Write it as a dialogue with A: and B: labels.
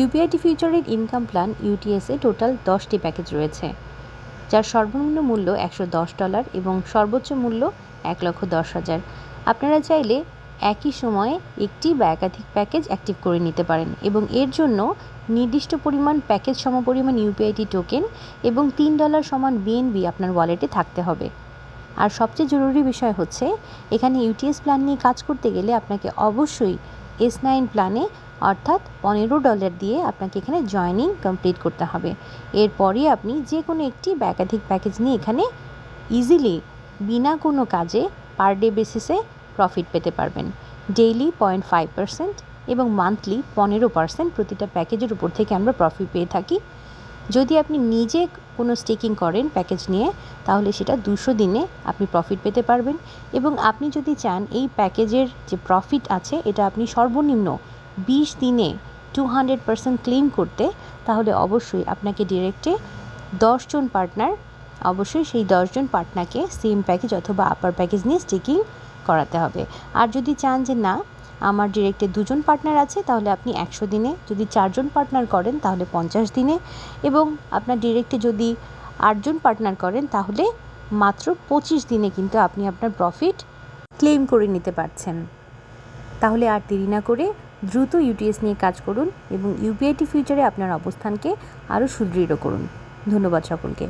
A: ইউপিআইটি ফিউচারের income plan ইউটিএসে total দশটি প্যাকেজ রয়েছে, যার সর্বনিম্ন মূল্য একশো দশ ডলার এবং সর্বোচ্চ মূল্য এক লক্ষ দশ হাজার। আপনারা চাইলে একই সময়ে একটি বা একাধিক প্যাকেজ অ্যাক্টিভ করে নিতে পারেন এবং এর জন্য নির্দিষ্ট পরিমাণ প্যাকেজ সমপরিমাণ ইউপিআইটি টোকেন এবং তিন ডলার সমান বিএনবি আপনার ওয়ালেটে থাকতে হবে। আর সবচেয়ে জরুরি বিষয় হচ্ছে, এখানে ইউটিএস প্ল্যান নিয়ে কাজ করতে গেলে আপনাকে অবশ্যই এস নাইন প্ল্যানে অর্থাৎ পনেরো ডলার দিয়ে আপনাকে এখানে জয়নিং কমপ্লিট করতে হবে। এরপরই আপনি যে কোনো একটি একাধিক প্যাকেজ নিয়ে এখানে ইজিলি বিনা কোনো কাজে পার ডে বেসিসে প্রফিট পেতে পারবেন। ডেইলি পয়েন্ট ফাইভ পার্সেন্ট এবং মান্থলি পনেরো পার্সেন্ট প্রতিটা প্যাকেজের উপর থেকে আমরা প্রফিট পেয়ে থাকি। যদি আপনি নিজে কোনো স্টেকিং করেন প্যাকেজ নিয়ে, তাহলে সেটা দুশো দিনে আপনি প্রফিট পেতে পারবেন। এবং আপনি যদি চান এই প্যাকেজের যে প্রফিট আছে, এটা আপনি সর্বনিম্ন বিশ দিনে টু হান্ড্রেড পার্সেন্ট ক্লেম করতে, তাহলে অবশ্যই আপনাকে ডিরেক্টে দশজন পার্টনার অবশ্যই সেই দশজন পার্টনারকে সেম প্যাকেজ অথবা আপার প্যাকেজ নিয়ে স্টেকিং করাতে হবে। আর যদি চান যে না আমার ডিরেক্টে দুজন পার্টনার আছে, তাহলে আপনি একশো দিনে, যদি চারজন পার্টনার করেন, তাহলে পঞ্চাশ দিনে। এবং আপনার ডিরেক্টে যদি আটজন পার্টনার করেন, তাহলে মাত্র পঁচিশ দিনে কিন্তু আপনি আপনার প্রফিট ক্লেম করে নিতে পারছেন। তাহলে আর দেরি না করে দ্রুত ইউটিএস নিয়ে কাজ করুন এবং ইউপিআইটি ফিউচারে আপনার অবস্থানকে আরও সুদৃঢ় করুন। ধন্যবাদ সকলকে।